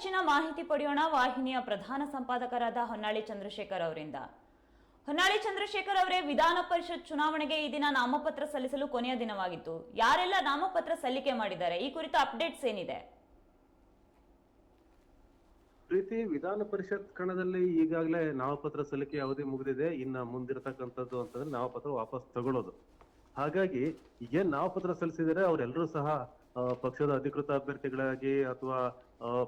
ಹೆಚ್ಚಿನ ಮಾಹಿತಿ ಪಡೆಯೋಣ ವಾಹಿನಿಯ ಪ್ರಧಾನ ಸಂಪಾದಕರಾದ ಹೊನ್ನಾಳಿ ಚಂದ್ರಶೇಖರ್ ಅವರಿಂದ. ಹೊನ್ನಾಳಿ ಚಂದ್ರಶೇಖರ್ ಅವರೇ ವಿಧಾನ ಪರಿಷತ್ ಚುನಾವಣೆಗೆ ಈ ದಿನ ನಾಮಪತ್ರ ಸಲ್ಲಿಸಲು ಕೊನೆಯ ದಿನವಾಗಿತ್ತು. ಯಾರೆಲ್ಲ ನಾಮಪತ್ರ ಸಲ್ಲಿಕೆ ಮಾಡಿದ್ದಾರೆ? ಈ ಕುರಿತ ಅಪ್ಡೇಟ್ಸ್ ಏನಿದೆ? ಪ್ರೀತಿ, ವಿಧಾನ ಪರಿಷತ್ ಕಣದಲ್ಲಿ ಈಗಾಗಲೇ ನಾಮಪತ್ರ ಸಲ್ಲಿಕೆ ಅವಧಿ ಮುಗಿದಿದೆ. ಇನ್ನ ಮುಂದಿರತಕ್ಕಂಥದ್ದು ಅಂತಂದ್ರೆ ನಾಮಪತ್ರ ವಾಪಸ್ ತಗೊಳ್ಳೋದು. ಹಾಗಾಗಿ ಏನ್ ನಾಮಪತ್ರ ಸಲ್ಲಿಸಿದರೆ ಅವರೆಲ್ಲರೂ ಸಹ ಪಕ್ಷದ ಅಧಿಕೃತ ಅಭ್ಯರ್ಥಿಗಳಾಗಿ ಅಥವಾ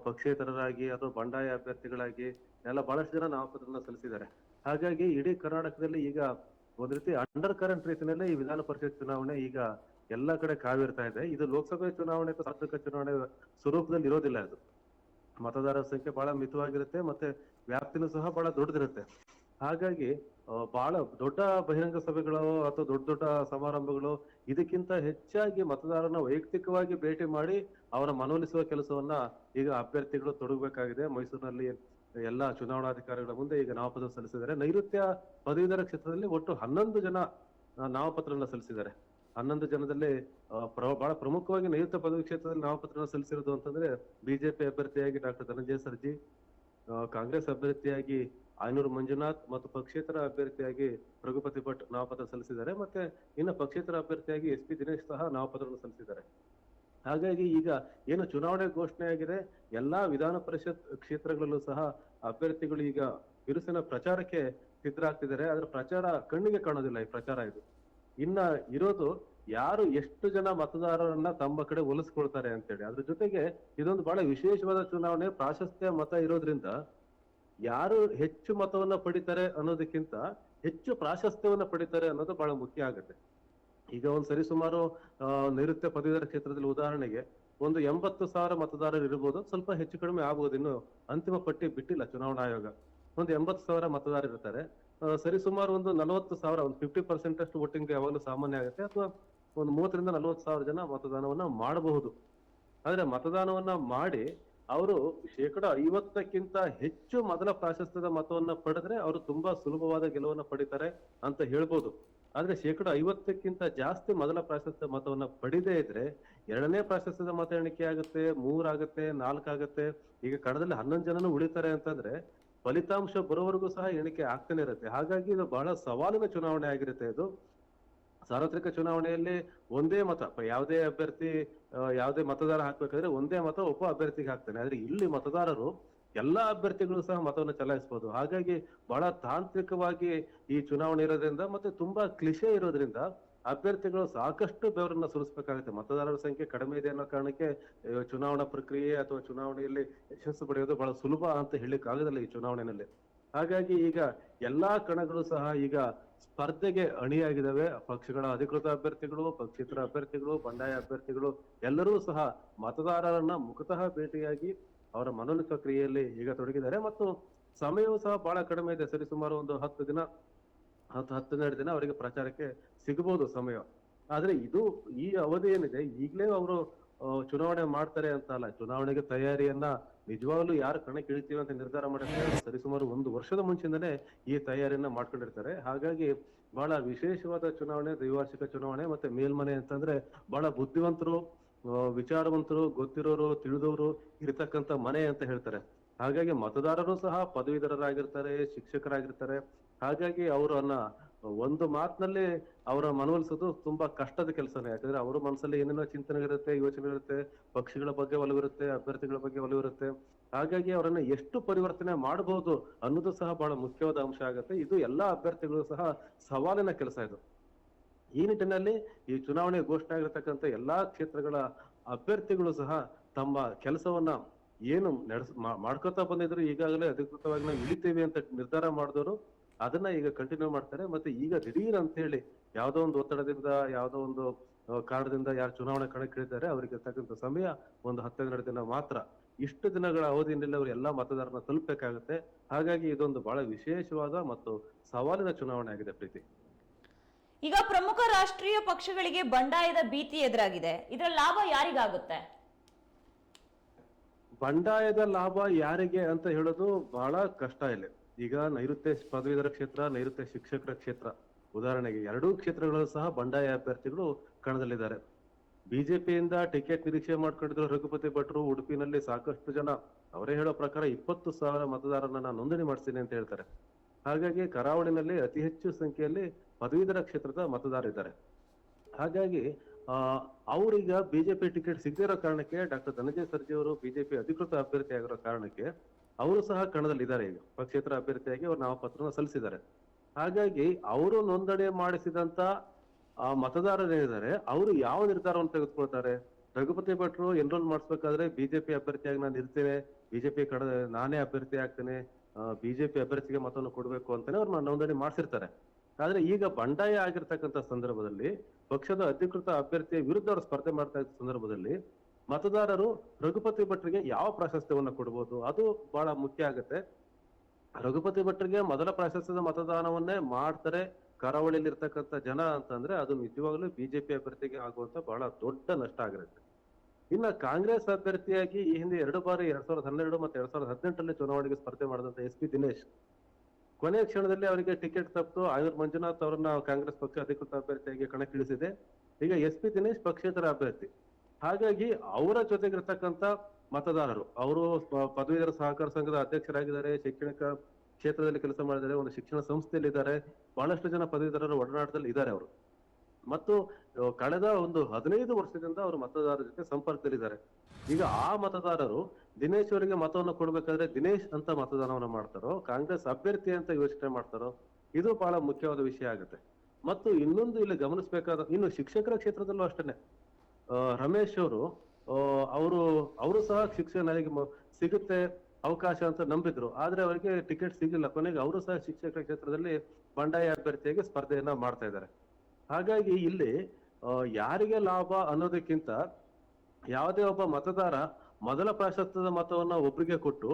ಪಕ್ಷೇತರರಾಗಿ ಅಥವಾ ಬಂಡಾಯ ಅಭ್ಯರ್ಥಿಗಳಾಗಿ ಎಲ್ಲ ಬಹಳಷ್ಟು ಜನ ನಾಮಪತ್ರಗಳನ್ನ ಸಲ್ಲಿಸಿದ್ದಾರೆ. ಹಾಗಾಗಿ ಇಡೀ ಕರ್ನಾಟಕದಲ್ಲಿ ಈಗ ಒಂದ್ ರೀತಿ ಅಂಡರ್ ಕರೆಂಟ್ ರೀತಿಯಲ್ಲೇ ಈ ವಿಧಾನ ಪರಿಷತ್ ಚುನಾವಣೆ ಈಗ ಎಲ್ಲಾ ಕಡೆ ಕಾವಿರ್ತಾ ಇದೆ. ಇದು ಲೋಕಸಭೆ ಚುನಾವಣೆ ಸಾರ್ವತ್ರಿಕ ಚುನಾವಣೆ ಸ್ವರೂಪದಲ್ಲಿ ಇರೋದಿಲ್ಲ ಅದು. ಮತದಾರರ ಸಂಖ್ಯೆ ಬಹಳ ಮಿತವಾಗಿರುತ್ತೆ ಮತ್ತೆ ವ್ಯಾಪ್ತಿನೂ ಸಹ ಬಹಳ ದೊಡ್ಡದಿರುತ್ತೆ. ಹಾಗಾಗಿ ಬಹಳ ದೊಡ್ಡ ಬಹಿರಂಗ ಸಭೆಗಳು ಅಥವಾ ದೊಡ್ಡ ದೊಡ್ಡ ಸಮಾರಂಭಗಳು ಇದಕ್ಕಿಂತ ಹೆಚ್ಚಾಗಿ ಮತದಾರನ ವೈಯಕ್ತಿಕವಾಗಿ ಭೇಟಿ ಮಾಡಿ ಅವರ ಮನವೊಲಿಸುವ ಕೆಲಸವನ್ನ ಈಗ ಅಭ್ಯರ್ಥಿಗಳು ತೊಡಗಬೇಕಾಗಿದೆ. ಮೈಸೂರಿನಲ್ಲಿ ಎಲ್ಲಾ ಚುನಾವಣಾಧಿಕಾರಿಗಳ ಮುಂದೆ ಈಗ ನಾಮಪತ್ರ ಸಲ್ಲಿಸಿದ್ದಾರೆ. ನೈಋತ್ಯ ಪದವೀಧರ ಕ್ಷೇತ್ರದಲ್ಲಿ ಒಟ್ಟು ಹನ್ನೊಂದು ಜನ ನಾಮಪತ್ರಗಳನ್ನ ಸಲ್ಲಿಸಿದ್ದಾರೆ. ಹನ್ನೊಂದು ಜನದಲ್ಲಿ ಬಹಳ ಪ್ರಮುಖವಾಗಿ ನೈಋತ್ಯ ಪದವಿ ಕ್ಷೇತ್ರದಲ್ಲಿ ನಾಮಪತ್ರ ಸಲ್ಲಿಸಿರೋದು ಅಂತಂದ್ರೆ ಬಿಜೆಪಿ ಅಭ್ಯರ್ಥಿಯಾಗಿ ಡಾಕ್ಟರ್ ಧನಂಜಯ ಸರ್ಜಿ ಕಾಂಗ್ರೆಸ್ ಅಭ್ಯರ್ಥಿಯಾಗಿ ಆಯನೂರು ಮಂಜುನಾಥ್ ಮತ್ತು ಪಕ್ಷೇತರ ಅಭ್ಯರ್ಥಿಯಾಗಿ ರಘುಪತಿ ಭಟ್ ನಾಮಪತ್ರ ಸಲ್ಲಿಸಿದ್ದಾರೆ. ಮತ್ತೆ ಇನ್ನು ಪಕ್ಷೇತರ ಅಭ್ಯರ್ಥಿಯಾಗಿ ಎಸ್ ಪಿ ದಿನೇಶ್ ಸಹ ನಾಮಪತ್ರವನ್ನು ಸಲ್ಲಿಸಿದ್ದಾರೆ. ಹಾಗಾಗಿ ಈಗ ಏನು ಚುನಾವಣೆ ಘೋಷಣೆ ಆಗಿದೆ, ಎಲ್ಲಾ ವಿಧಾನ ಪರಿಷತ್ ಕ್ಷೇತ್ರಗಳಲ್ಲೂ ಸಹ ಅಭ್ಯರ್ಥಿಗಳು ಈಗ ಬಿರುಸಿನ ಪ್ರಚಾರಕ್ಕೆ ಸಿದ್ಧರಾಗ್ತಿದ್ದಾರೆ ಆದ್ರೆ ಪ್ರಚಾರ ಕಣ್ಣಿಗೆ ಕಾಣೋದಿಲ್ಲ ಈ ಪ್ರಚಾರ ಇದು. ಇನ್ನ ಇರೋದು ಯಾರು ಎಷ್ಟು ಜನ ಮತದಾರರನ್ನ ತಮ್ಮ ಕಡೆ ಒಲಿಸ್ಕೊಳ್ತಾರೆ ಅಂತೇಳಿ. ಅದ್ರ ಜೊತೆಗೆ ಇದೊಂದು ಬಹಳ ವಿಶೇಷವಾದ ಚುನಾವಣೆ. ಪ್ರಾಶಸ್ತ್ಯ ಮತ ಇರೋದ್ರಿಂದ ಯಾರು ಹೆಚ್ಚು ಮತವನ್ನ ಪಡಿತಾರೆ ಅನ್ನೋದಕ್ಕಿಂತ ಹೆಚ್ಚು ಪ್ರಾಶಸ್ತ್ಯವನ್ನ ಪಡಿತಾರೆ ಅನ್ನೋದು ಬಹಳ ಮುಖ್ಯ ಆಗುತ್ತೆ. ಈಗ ಒಂದ್ ಸರಿ ಸುಮಾರು ನೈಋತ್ಯ ಪದವೀಧರ ಕ್ಷೇತ್ರದಲ್ಲಿ ಉದಾಹರಣೆಗೆ ಒಂದು ಎಂಬತ್ತು ಸಾವಿರ ಮತದಾರರು ಇರ್ಬೋದು. ಸ್ವಲ್ಪ ಹೆಚ್ಚು ಕಡಿಮೆ ಆಗ್ಬೋದು. ಇನ್ನು ಅಂತಿಮ ಪಟ್ಟಿ ಬಿಟ್ಟಿಲ್ಲ ಚುನಾವಣಾ ಆಯೋಗ. ಒಂದು ಎಂಬತ್ತು ಸಾವಿರ ಮತದಾರರು ಇರ್ತಾರೆ ಸರಿ ಸುಮಾರು ಒಂದು ನಲವತ್ತು ಸಾವಿರ, ಒಂದು ಫಿಫ್ಟಿ ಪರ್ಸೆಂಟ್ ಅಷ್ಟು ವೋಟಿಂಗ್ ಯಾವಾಗಲೂ ಸಾಮಾನ್ಯ ಆಗುತ್ತೆ. ಅಥವಾ ಒಂದು ಮೂವತ್ತರಿಂದ ನಲವತ್ತು ಸಾವಿರ ಜನ ಮತದಾನವನ್ನ ಮಾಡಬಹುದು. ಆದ್ರೆ ಮತದಾನವನ್ನ ಮಾಡಿ ಅವರು ಶೇಕಡ ಐವತ್ತಕ್ಕಿಂತ ಹೆಚ್ಚು ಮೊದಲ ಪ್ರಾಶಸ್ತ್ಯದ ಮತವನ್ನ ಪಡೆದ್ರೆ ಅವರು ತುಂಬಾ ಸುಲಭವಾದ ಗೆಲುವನ್ನ ಪಡಿತಾರೆ ಅಂತ ಹೇಳ್ಬೋದು. ಆದ್ರೆ ಶೇಕಡ ಐವತ್ತಕ್ಕಿಂತ ಜಾಸ್ತಿ ಮೊದಲ ಪ್ರಾಶಸ್ತ್ಯ ಮತವನ್ನ ಪಡಿದೇ ಇದ್ರೆ ಎರಡನೇ ಪ್ರಾಶಸ್ತ್ಯದ ಮತ ಎಣಿಕೆ ಆಗುತ್ತೆ ಮೂರಾಗತ್ತೆ ನಾಲ್ಕಾಗತ್ತೆ ಈಗ ಕಡದಲ್ಲಿ ಹನ್ನೊಂದು ಜನನು ಉಳಿತಾರೆ ಅಂತಂದ್ರೆ ಫಲಿತಾಂಶ ಬರೋವರೆಗೂ ಸಹ ಎಣಿಕೆ ಆಗ್ತಾನೆ ಇರುತ್ತೆ. ಹಾಗಾಗಿ ಇದು ಬಹಳ ಸವಾಲಿನ ಚುನಾವಣೆ ಆಗಿರುತ್ತೆ ಇದು. ಸಾರ್ವತ್ರಿಕ ಚುನಾವಣೆಯಲ್ಲಿ ಒಂದೇ ಮತ ಯಾವುದೇ ಅಭ್ಯರ್ಥಿ ಯಾವುದೇ ಮತದಾರ ಹಾಕ್ಬೇಕಾದ್ರೆ ಒಂದೇ ಮತ ಒಬ್ಬ ಅಭ್ಯರ್ಥಿಗೆ ಹಾಕ್ತಾನೆ. ಆದ್ರೆ ಇಲ್ಲಿ ಮತದಾರರು ಎಲ್ಲಾ ಅಭ್ಯರ್ಥಿಗಳು ಸಹ ಮತವನ್ನು ಚಲಾಯಿಸಬಹುದು ಹಾಗಾಗಿ ಬಹಳ ತಾಂತ್ರಿಕವಾಗಿ ಈ ಚುನಾವಣೆ ಇರೋದ್ರಿಂದ ಮತ್ತೆ ತುಂಬಾ ಕ್ಲಿಷೆ ಇರೋದ್ರಿಂದ ಅಭ್ಯರ್ಥಿಗಳು ಸಾಕಷ್ಟು ಬೆವರನ್ನ ಸುರಿಸಬೇಕಾಗುತ್ತೆ. ಮತದಾರರ ಸಂಖ್ಯೆ ಕಡಿಮೆ ಇದೆ ಅನ್ನೋ ಕಾರಣಕ್ಕೆ ಚುನಾವಣಾ ಪ್ರಕ್ರಿಯೆ ಅಥವಾ ಚುನಾವಣೆಯಲ್ಲಿ ಯಶಸ್ಸು ಪಡೆಯೋದು ಬಹಳ ಸುಲಭ ಅಂತ ಹೇಳಿಕ್ ಆಗೋದಿಲ್ಲ ಈ ಚುನಾವಣೆಯಲ್ಲಿ. ಹಾಗಾಗಿ ಈಗ ಎಲ್ಲಾ ಕಣಗಳು ಸಹ ಈಗ ಸ್ಪರ್ಧೆಗೆ ಅಣಿಯಾಗಿದ್ದಾವೆ. ಪಕ್ಷಗಳ ಅಧಿಕೃತ ಅಭ್ಯರ್ಥಿಗಳು, ಪಕ್ಷೇತರ ಅಭ್ಯರ್ಥಿಗಳು, ಬಂಡಾಯ ಅಭ್ಯರ್ಥಿಗಳು ಎಲ್ಲರೂ ಸಹ ಮತದಾರರನ್ನ ಮುಖತಃ ಭೇಟಿಯಾಗಿ ಅವರ ಮನವೊಲಿಸುವ ಕ್ರಿಯೆಯಲ್ಲಿ ಈಗ ತೊಡಗಿದ್ದಾರೆ. ಮತ್ತು ಸಮಯವೂ ಸಹ ಬಹಳ ಕಡಿಮೆ ಇದೆ. ಸರಿ, ಸುಮಾರು ಒಂದು ಹತ್ತು ದಿನ, ಹತ್ತು ಹನ್ನೆರಡು ದಿನ ಅವರಿಗೆ ಪ್ರಚಾರಕ್ಕೆ ಸಿಗಬಹುದು ಸಮಯ. ಆದ್ರೆ ಇದು ಈ ಅವಧಿ ಏನಿದೆ? ಈಗಲೇ ಅವರು ಚುನಾವಣೆ ಮಾಡ್ತಾರೆ ಅಂತ ಅಲ್ಲ. ಚುನಾವಣೆಗೆ ತಯಾರಿಯನ್ನ ನಿಜವಾಗ್ಲೂ ಯಾರು ಕಣಕ್ಕೆ ಇಳಿತೀವಿ ಅಂತ ನಿರ್ಧಾರ ಮಾಡಿರ್ತಾರೆ ಸರಿಸುಮಾರು ಒಂದು ವರ್ಷದ ಮುಂಚಿಂದಲೇ ಈ ತಯಾರಿಯನ್ನ ಮಾಡ್ಕೊಂಡಿರ್ತಾರೆ. ಹಾಗಾಗಿ ಬಹಳ ವಿಶೇಷವಾದ ಚುನಾವಣೆ, ದ್ವೈವಾರ್ಷಿಕ ಚುನಾವಣೆ ಮತ್ತೆ ಮೇಲ್ಮನೆ ಅಂತಂದ್ರೆ ಬಹಳ ಬುದ್ಧಿವಂತರು ವಿಚಾರವಂತರು, ಗೊತ್ತಿರೋರು, ತಿಳಿದವರು ಇರತಕ್ಕಂತ ಮನೆ ಅಂತ ಹೇಳ್ತಾರೆ. ಹಾಗಾಗಿ ಮತದಾರರು ಸಹ ಪದವೀಧರರಾಗಿರ್ತಾರೆ, ಶಿಕ್ಷಕರಾಗಿರ್ತಾರೆ. ಹಾಗಾಗಿ ಅವರನ್ನ ಒಂದು ಮಾತಿನಲ್ಲಿ ಅವರ ಮನವೊಲಿಸೋದು ತುಂಬಾ ಕಷ್ಟದ ಕೆಲಸನೇ. ಯಾಕಂದ್ರೆ ಅವರ ಮನಸ್ಸಲ್ಲಿ ಏನೇನೋ ಚಿಂತನೆಗಳಿರುತ್ತೆ, ಯೋಚನೆಗಳಿರುತ್ತೆ, ಪಕ್ಷಿಗಳ ಬಗ್ಗೆ ಒಲವಿರುತ್ತೆ, ಅಭ್ಯರ್ಥಿಗಳ ಬಗ್ಗೆ ಒಲವಿರುತ್ತೆ. ಹಾಗಾಗಿ ಅವರನ್ನ ಎಷ್ಟು ಪರಿವರ್ತನೆ ಮಾಡಬಹುದು ಅನ್ನೋದು ಸಹ ಬಹಳ ಮುಖ್ಯವಾದ ಅಂಶ ಆಗುತ್ತೆ. ಇದು ಎಲ್ಲಾ ಅಭ್ಯರ್ಥಿಗಳು ಸಹ ಸವಾಲಿನ ಕೆಲಸ ಇದು. ಈ ನಿಟ್ಟಿನಲ್ಲಿ ಈ ಚುನಾವಣೆ ಘೋಷಣೆ ಆಗಿರತಕ್ಕಂಥ ಎಲ್ಲಾ ಕ್ಷೇತ್ರಗಳ ಅಭ್ಯರ್ಥಿಗಳು ಸಹ ತಮ್ಮ ಕೆಲಸವನ್ನ ಏನು ನಡೆಸ್ ಮಾಡ್ಕೊತಾ ಬಂದಿದ್ರು, ಈಗಾಗಲೇ ಅಧಿಕೃತವಾಗಿ ನಾವು ಇಳಿತೇವೆ ಅಂತ ನಿರ್ಧಾರ ಮಾಡಿದವರು ಅದನ್ನ ಈಗ ಕಂಟಿನ್ಯೂ ಮಾಡ್ತಾರೆ. ಮತ್ತೆ ಈಗ ದಿಢೀರ್ ಅಂತ ಹೇಳಿ ಯಾವ್ದೋ ಒಂದು ಒತ್ತಡದಿಂದ ಯಾವ್ದೋ ಒಂದು ಕಾರಣದಿಂದ ಯಾರು ಚುನಾವಣೆ ಕಣಕ್ಕೆ ಇಳಿದಾರೆ ಅವರಿಗೆ ಇರ್ತಕ್ಕಂಥ ಸಮಯ ಒಂದು ಹತ್ತೆರಡು ದಿನ ಮಾತ್ರ. ಇಷ್ಟು ದಿನಗಳ ಅವಧಿಯಲ್ಲಿ ಅವರು ಎಲ್ಲಾ ಮತದಾರರನ್ನ ತಲುಪಬೇಕಾಗುತ್ತೆ. ಹಾಗಾಗಿ ಇದೊಂದು ಬಹಳ ವಿಶೇಷವಾದ ಮತ್ತು ಸವಾಲಿನ ಚುನಾವಣೆ ಆಗಿದೆ ಪ್ರೀತಿ. ಈಗ ಪ್ರಮುಖ ರಾಷ್ಟ್ರೀಯ ಪಕ್ಷಗಳಿಗೆ ಬಂಡಾಯದ ಭೀತಿ ಎದುರಾಗಿದೆ. ಇದರ ಲಾಭ ಯಾರಿಗಾಗುತ್ತೆ? ಬಂಡಾಯದ ಲಾಭ ಯಾರಿಗೆ ಅಂತ ಹೇಳೋದು ಬಹಳ ಕಷ್ಟ ಇಲ್ಲಿ. ಈಗ ನೈಋತ್ಯ ಪದವೀಧರ ಕ್ಷೇತ್ರ, ನೈಋತ್ಯ ಶಿಕ್ಷಕರ ಕ್ಷೇತ್ರ. ಉದಾಹರಣೆಗೆ ಎರಡೂ ಕ್ಷೇತ್ರಗಳಲ್ಲೂ ಸಹ ಬಂಡಾಯ ಅಭ್ಯರ್ಥಿಗಳು ಕಣದಲ್ಲಿದ್ದಾರೆ. ಬಿಜೆಪಿಯಿಂದ ಟಿಕೆಟ್ ನಿರೀಕ್ಷೆ ಮಾಡ್ಕೊಂಡಿದ್ರು ರಘುಪತಿ ಭಟ್ರು ಉಡುಪಿನಲ್ಲಿ ಸಾಕಷ್ಟು ಜನ. ಅವರೇ ಹೇಳೋ ಪ್ರಕಾರ ಇಪ್ಪತ್ತು ಸಾವಿರ ಮತದಾರರನ್ನ ನಾನು ನೋಂದಣಿ ಮಾಡ್ತೀನಿ ಅಂತ ಹೇಳ್ತಾರೆ. ಹಾಗಾಗಿ ಕರಾವಳಿನಲ್ಲಿ ಅತಿ ಹೆಚ್ಚು ಸಂಖ್ಯೆಯಲ್ಲಿ ಪದವೀಧರ ಕ್ಷೇತ್ರದ ಮತದಾರರಿದ್ದಾರೆ. ಹಾಗಾಗಿ, ಆ, ಅವರೀಗ ಬಿಜೆಪಿ ಟಿಕೆಟ್ ಸಿಗದಿರೋ ಕಾರಣಕ್ಕೆ ಡಾಕ್ಟರ್ ಧನಂಜಯ ಸರ್ಜಿ ಅವರು ಬಿಜೆಪಿ ಅಧಿಕೃತ ಅಭ್ಯರ್ಥಿ ಆಗಿರೋ ಕಾರಣಕ್ಕೆ ಅವರು ಸಹ ಕಣದಲ್ಲಿ ಇದ್ದಾರೆ ಈಗ. ಪಕ್ಷೇತರ ಅಭ್ಯರ್ಥಿಯಾಗಿ ಅವರು ನಾಮಪತ್ರ ಸಲ್ಲಿಸಿದ್ದಾರೆ. ಹಾಗಾಗಿ ಅವರು ನೋಂದಣಿ ಮಾಡಿಸಿದಂತ, ಆ ಮತದಾರರೇನಿದ್ದಾರೆ ಅವರು ಯಾವ ನಿರ್ಧಾರವನ್ನು ತೆಗೆದುಕೊಳ್ತಾರೆ? ರಘುಪತಿ ಭಟ್ರು ಎನ್ರೋಲ್ ಮಾಡಿಸ್ಬೇಕಾದ್ರೆ ಬಿಜೆಪಿ ಅಭ್ಯರ್ಥಿಯಾಗಿ ನಾನು ಇರ್ತೇನೆ ಬಿಜೆಪಿ ಕಡ, ನಾನೇ ಅಭ್ಯರ್ಥಿ ಆಗ್ತೇನೆ ಬಿಜೆಪಿ ಅಭ್ಯರ್ಥಿಗೆ ಮತವನ್ನು ಕೊಡಬೇಕು ಅಂತಾನೆ ಅವ್ರು ನೋಂದಣಿ ಮಾಡಿಸಿರ್ತಾರೆ. ಆದ್ರೆ ಈಗ ಬಂಡಾಯ ಆಗಿರ್ತಕ್ಕಂಥ ಸಂದರ್ಭದಲ್ಲಿ ಪಕ್ಷದ ಅಧಿಕೃತ ಅಭ್ಯರ್ಥಿಯ ವಿರುದ್ಧ ಅವರು ಸ್ಪರ್ಧೆ ಮಾಡ್ತಾ ಇದ್ದ ಸಂದರ್ಭದಲ್ಲಿ ಮತದಾರರು ರಘುಪತಿ ಭಟ್ರಿಗೆ ಯಾವ ಪ್ರಾಶಸ್ತ್ಯವನ್ನ ಕೊಡ್ಬೋದು? ಅದು ಬಹಳ ಮುಖ್ಯ ಆಗುತ್ತೆ. ರಘುಪತಿ ಭಟ್ರಿಗೆ ಮೊದಲ ಪ್ರಾಶಸ್ತ್ಯದ ಮತದಾನವನ್ನೇ ಮಾಡ್ತಾರೆ ಕರಾವಳಿಯಲ್ಲಿ ಇರ್ತಕ್ಕಂಥ ಜನ ಅಂತಂದ್ರೆ ಅದು ನಿಜವಾಗ್ಲೂ ಬಿಜೆಪಿ ಅಭ್ಯರ್ಥಿಗೆ ಆಗುವಂತ ಬಹಳ ದೊಡ್ಡ ನಷ್ಟ ಆಗಿರುತ್ತೆ. ಇನ್ನ ಕಾಂಗ್ರೆಸ್ ಅಭ್ಯರ್ಥಿಯಾಗಿ ಈ ಹಿಂದೆ ಎರಡು ಬಾರಿ ಎರಡ್ ಸಾವಿರದ ಹನ್ನೆರಡು ಮತ್ತೆ ಎರಡ್ ಸಾವಿರದ ಹದಿನೆಂಟರಲ್ಲಿ ಚುನಾವಣೆಗೆ ಸ್ಪರ್ಧೆ ಮಾಡಿದಂತ ಎಸ್ ಪಿ ದಿನೇಶ್. ಕೊನೆ ಕ್ಷಣದಲ್ಲಿ ಅವರಿಗೆ ಟಿಕೆಟ್ ತಪ್ಪು ಆಯುರ್ ಮಂಜುನಾಥ್ ಅವರನ್ನ ಕಾಂಗ್ರೆಸ್ ಪಕ್ಷ ಅಧಿಕೃತ ಅಭ್ಯರ್ಥಿಯಾಗಿ ಕಣಕ್ಕಿಳಿಸಿದೆ. ಈಗ ಎಸ್ ಪಿ ದಿನೇಶ್ ಪಕ್ಷೇತರ ಅಭ್ಯರ್ಥಿ. ಹಾಗಾಗಿ ಅವರ ಜೊತೆಗಿರ್ತಕ್ಕಂಥ ಮತದಾರರು, ಅವರು ಪದವೀಧರ ಸಹಕಾರ ಸಂಘದ ಅಧ್ಯಕ್ಷರಾಗಿದ್ದಾರೆ, ಶೈಕ್ಷಣಿಕ ಕ್ಷೇತ್ರದಲ್ಲಿ ಕೆಲಸ ಮಾಡಿದ್ದಾರೆ, ಒಂದು ಶಿಕ್ಷಣ ಸಂಸ್ಥೆಯಲ್ಲಿ ಇದ್ದಾರೆ ಬಹಳಷ್ಟು ಜನ ಪದವೀಧರರು ಒಡನಾಟದಲ್ಲಿ ಇದ್ದಾರೆ ಅವರು. ಮತ್ತು ಕಳೆದ ಒಂದು ಹದಿನೈದು ವರ್ಷದಿಂದ ಅವರು ಮತದಾರರ ಜೊತೆ ಸಂಪರ್ಕದಲ್ಲಿದ್ದಾರೆ. ಈಗ ಆ ಮತದಾರರು ದಿನೇಶ್ ಅವರಿಗೆ ಮತವನ್ನು ಕೊಡ್ಬೇಕಾದ್ರೆ ದಿನೇಶ್ ಅಂತ ಮತದಾನವನ್ನು ಮಾಡ್ತಾರೋ, ಕಾಂಗ್ರೆಸ್ ಅಭ್ಯರ್ಥಿ ಅಂತ ಯೋಚನೆ ಮಾಡ್ತಾರೋ, ಇದು ಬಹಳ ಮುಖ್ಯವಾದ ವಿಷಯ ಆಗುತ್ತೆ. ಮತ್ತು ಇನ್ನೊಂದು ಇಲ್ಲಿ ಗಮನಿಸಬೇಕಾದ, ಇನ್ನು ಶಿಕ್ಷಕರ ಕ್ಷೇತ್ರದಲ್ಲೂ ಅಷ್ಟೇನೆ. ರಮೇಶ್ ಅವರು ಅವರು ಅವರು ಸಹ ಶಿಕ್ಷಣ ನನಗೆ ಸಿಗುತ್ತೆ ಅವಕಾಶ ಅಂತ ನಂಬಿದ್ರು. ಆದ್ರೆ ಅವರಿಗೆ ಟಿಕೆಟ್ ಸಿಗಲಿಲ್ಲ. ಕೊನೆಗೆ ಅವರು ಸಹ ಶಿಕ್ಷಕರ ಕ್ಷೇತ್ರದಲ್ಲಿ ಬಂಡಾಯ ಅಭ್ಯರ್ಥಿಯಾಗಿ ಸ್ಪರ್ಧೆಯನ್ನ ಮಾಡ್ತಾ ಇದ್ದಾರೆ. ಹಾಗಾಗಿ ಇಲ್ಲಿ ಯಾರಿಗೆ ಲಾಭ ಅನ್ನೋದಕ್ಕಿಂತ ಯಾವುದೇ ಒಬ್ಬ ಮತದಾರ ಮೊದಲ ಪ್ರಾಶಸ್ತ್ಯದ ಮತವನ್ನ ಒಬ್ರಿಗೆ ಕೊಟ್ಟು,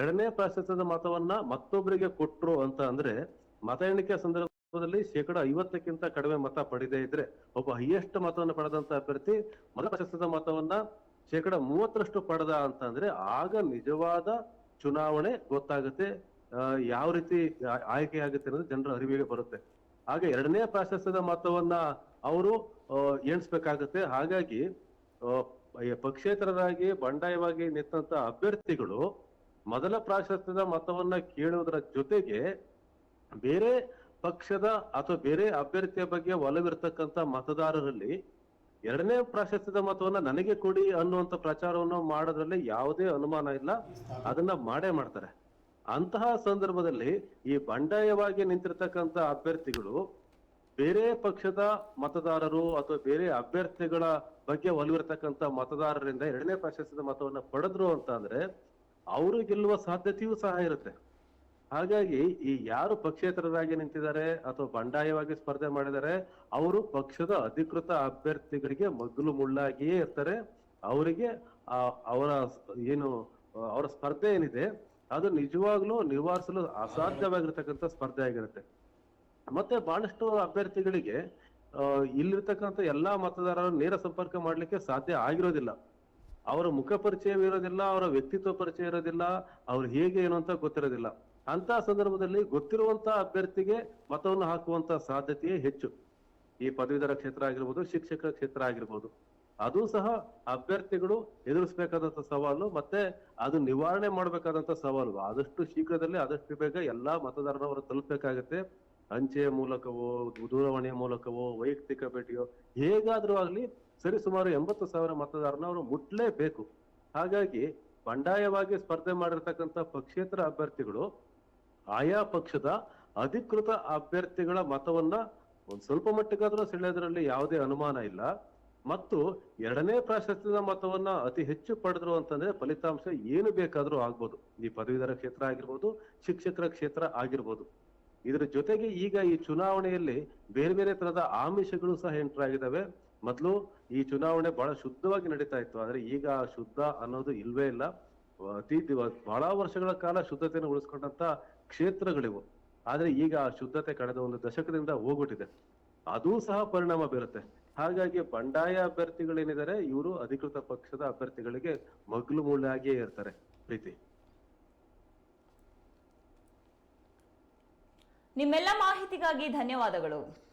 ಎರಡನೇ ಪ್ರಾಶಸ್ತ್ಯದ ಮತವನ್ನ ಮತ್ತೊಬ್ಬರಿಗೆ ಕೊಟ್ರು ಅಂತ ಅಂದ್ರೆ ಮತ ಎಣಿಕೆ ಸಂದರ್ಭದಲ್ಲಿ ಶೇಕಡ ಐವತ್ತಕ್ಕಿಂತ ಕಡಿಮೆ ಮತ ಪಡೆದೇ ಇದ್ರೆ ಒಬ್ಬ ಹೈಯೆಸ್ಟ್ ಮತವನ್ನು ಪಡೆದಂತ ಅಭ್ಯರ್ಥಿ ಮತ ಪ್ರಾಶಸ್ತ್ಯದ ಮತವನ್ನ ಶೇಕಡ ಮೂವತ್ತರಷ್ಟು ಪಡೆದ ಅಂತಂದ್ರೆ ಆಗ ನಿಜವಾದ ಚುನಾವಣೆ ಗೊತ್ತಾಗುತ್ತೆ ಯಾವ ರೀತಿ ಆಯ್ಕೆ ಆಗುತ್ತೆ ಅನ್ನೋದು ಜನರ ಅರಿವಿಗೆ ಬರುತ್ತೆ. ಹಾಗೆ ಎರಡನೇ ಪ್ರಾಶಸ್ತ್ಯದ ಮತವನ್ನ ಅವರು ಎಣಿಸ್ಬೇಕಾಗತ್ತೆ. ಹಾಗಾಗಿ ಪಕ್ಷೇತರರಾಗಿ ಬಂಡಾಯವಾಗಿ ನಿಂತ ಅಭ್ಯರ್ಥಿಗಳು ಮೊದಲ ಪ್ರಾಶಸ್ತ್ಯದ ಮತವನ್ನ ಕೇಳುವುದರ ಜೊತೆಗೆ ಬೇರೆ ಪಕ್ಷದ ಅಥವಾ ಬೇರೆ ಅಭ್ಯರ್ಥಿಯ ಬಗ್ಗೆ ಒಲವಿರ್ತಕ್ಕಂಥ ಮತದಾರರಲ್ಲಿ ಎರಡನೇ ಪ್ರಾಶಸ್ತ್ಯದ ಮತವನ್ನ ನನಗೆ ಕೊಡಿ ಅನ್ನುವಂತ ಪ್ರಚಾರವನ್ನು ಮಾಡೋದ್ರಲ್ಲಿ ಯಾವುದೇ ಅನುಮಾನ ಇಲ್ಲ. ಅದನ್ನ ಮಾಡೇ ಮಾಡ್ತಾರೆ. ಅಂತಹ ಸಂದರ್ಭದಲ್ಲಿ ಈ ಬಂಡಾಯವಾಗಿ ನಿಂತಿರ್ತಕ್ಕಂಥ ಅಭ್ಯರ್ಥಿಗಳು ಬೇರೆ ಪಕ್ಷದ ಮತದಾರರು ಅಥವಾ ಬೇರೆ ಅಭ್ಯರ್ಥಿಗಳ ಬಗ್ಗೆ ಒಲವಿರ್ತಕ್ಕಂಥ ಮತದಾರರಿಂದ ಎರಡನೇ ಪ್ರಾಶಸ್ತ್ಯದ ಮತವನ್ನ ಪಡೆದ್ರು ಅಂತ ಅಂದ್ರೆ ಅವರು ಗೆಲ್ಲುವ ಸಾಧ್ಯತೆಯೂ ಸಹ ಇರುತ್ತೆ. ಹಾಗಾಗಿ ಈ ಯಾರು ಪಕ್ಷೇತರರಾಗಿ ನಿಂತಿದ್ದಾರೆ ಅಥವಾ ಬಂಡಾಯವಾಗಿ ಸ್ಪರ್ಧೆ ಮಾಡಿದ್ದಾರೆ, ಅವರು ಪಕ್ಷದ ಅಧಿಕೃತ ಅಭ್ಯರ್ಥಿಗಳಿಗೆ ಮಗ್ಗಲು ಮುಳ್ಳಾಗಿಯೇ ಇರ್ತಾರೆ. ಅವರಿಗೆ ಅವರ ಏನು, ಅವರ ಸ್ಪರ್ಧೆ ಏನಿದೆ, ಅದು ನಿಜವಾಗ್ಲೂ ನಿವಾರಿಸಲು ಅಸಾಧ್ಯವಾಗಿರ್ತಕ್ಕಂಥ ಸ್ಪರ್ಧೆ ಆಗಿರುತ್ತೆ. ಮತ್ತೆ ಬಹಳಷ್ಟು ಅಭ್ಯರ್ಥಿಗಳಿಗೆ ಇಲ್ಲಿರ್ತಕ್ಕಂಥ ಎಲ್ಲಾ ಮತದಾರರು ನೇರ ಸಂಪರ್ಕ ಮಾಡ್ಲಿಕ್ಕೆ ಸಾಧ್ಯ ಆಗಿರೋದಿಲ್ಲ. ಅವರ ಮುಖ ಪರಿಚಯವಿರೋದಿಲ್ಲ ಅವರ ವ್ಯಕ್ತಿತ್ವ ಪರಿಚಯ ಇರೋದಿಲ್ಲ, ಅವ್ರು ಹೇಗೆ ಏನು ಅಂತ ಗೊತ್ತಿರೋದಿಲ್ಲ. ಅಂತ ಸಂದರ್ಭದಲ್ಲಿ ಗೊತ್ತಿರುವಂತ ಅಭ್ಯರ್ಥಿಗೆ ಮತವನ್ನು ಹಾಕುವಂತ ಸಾಧ್ಯತೆಯೇ ಹೆಚ್ಚು. ಈ ಪದವೀಧರ ಕ್ಷೇತ್ರ ಆಗಿರ್ಬೋದು, ಶಿಕ್ಷಕರ ಕ್ಷೇತ್ರ ಆಗಿರ್ಬೋದು. ಅದು ಸಹ ಅಭ್ಯರ್ಥಿಗಳು ಎದುರಿಸಬೇಕಾದಂತ ಸವಾಲು ಮತ್ತೆ ಅದು ನಿವಾರಣೆ ಮಾಡಬೇಕಾದಂತ ಸವಾಲು. ಆದಷ್ಟು ಶೀಘ್ರದಲ್ಲಿ ಆದಷ್ಟು ಬೇಗ ಎಲ್ಲಾ ಮತದಾರರವರು ತಲುಪಬೇಕಾಗತ್ತೆ. ಅಂಚೆಯ ಮೂಲಕವೋ, ದೂರವಾಣಿಯ ಮೂಲಕವೋ, ವೈಯಕ್ತಿಕ ಭೇಟಿಯೋ, ಹೇಗಾದ್ರೂ ಆಗ್ಲಿ ಸರಿಸುಮಾರು ಎಂಬತ್ತು ಸಾವಿರ ಮತದಾರನ ಅವರು ಮುಟ್ಲೇಬೇಕು. ಹಾಗಾಗಿ ಬಂಡಾಯವಾಗಿ ಸ್ಪರ್ಧೆ ಮಾಡಿರ್ತಕ್ಕಂಥ ಪಕ್ಷೇತರ ಅಭ್ಯರ್ಥಿಗಳು ಆಯಾ ಪಕ್ಷದ ಅಧಿಕೃತ ಅಭ್ಯರ್ಥಿಗಳ ಮತವನ್ನ ಒಂದ್ ಸ್ವಲ್ಪ ಮಟ್ಟಿಗಾದ್ರೂ ಸೆಳೆಯೋದ್ರಲ್ಲಿ ಯಾವುದೇ ಅನುಮಾನ ಇಲ್ಲ. ಮತ್ತು ಎರಡನೇ ಪ್ರಾಶಸ್ತ್ಯದ ಮತವನ್ನ ಅತಿ ಹೆಚ್ಚು ಪಡೆದ್ರು ಅಂತಂದ್ರೆ ಫಲಿತಾಂಶ ಏನು ಬೇಕಾದ್ರೂ ಆಗ್ಬೋದು. ಈ ಪದವೀಧರ ಕ್ಷೇತ್ರ ಆಗಿರ್ಬೋದು, ಶಿಕ್ಷಕರ ಕ್ಷೇತ್ರ ಆಗಿರ್ಬೋದು. ಇದರ ಜೊತೆಗೆ ಈಗ ಈ ಚುನಾವಣೆಯಲ್ಲಿ ಬೇರೆ ಬೇರೆ ತರದ ಆಮಿಷಗಳು ಸಹ ಎಂಟರ್ ಆಗಿದ್ದಾವೆ ಮೊದಲು ಈ ಚುನಾವಣೆ ಬಹಳ ಶುದ್ಧವಾಗಿ ನಡೀತಾ ಇತ್ತು. ಆದ್ರೆ ಈಗ ಶುದ್ಧ ಅನ್ನೋದು ಇಲ್ವೇ ಇಲ್ಲ. ಅತಿ ಬಹಳ ವರ್ಷಗಳ ಕಾಲ ಶುದ್ಧತೆಯನ್ನು ಉಳಿಸ್ಕೊಂಡಂತ ಕ್ಷೇತ್ರಗಳಿವು. ಆದ್ರೆ ಈಗ ಆ ಶುದ್ಧತೆ ಕಳೆದ ಒಂದು ದಶಕದಿಂದ ಹೋಗ್ಬಿಟ್ಟಿದೆ. ಅದೂ ಸಹ ಪರಿಣಾಮ ಬೀರುತ್ತೆ. ಹಾಗಾಗಿ ಬಂಡಾಯ ಅಭ್ಯರ್ಥಿಗಳೇನಿದ್ದಾರೆ, ಇವರು ಅಧಿಕೃತ ಪಕ್ಷದ ಅಭ್ಯರ್ಥಿಗಳಿಗೆ ಮಗ್ಲು ಮುಳ್ಳಾಗಿಯೇ ಇರ್ತಾರೆ. ಪ್ರೀತಿ. ನಿಮ್ಮೆಲ್ಲ ಮಾಹಿತಿಗಾಗಿ ಧನ್ಯವಾದಗಳು.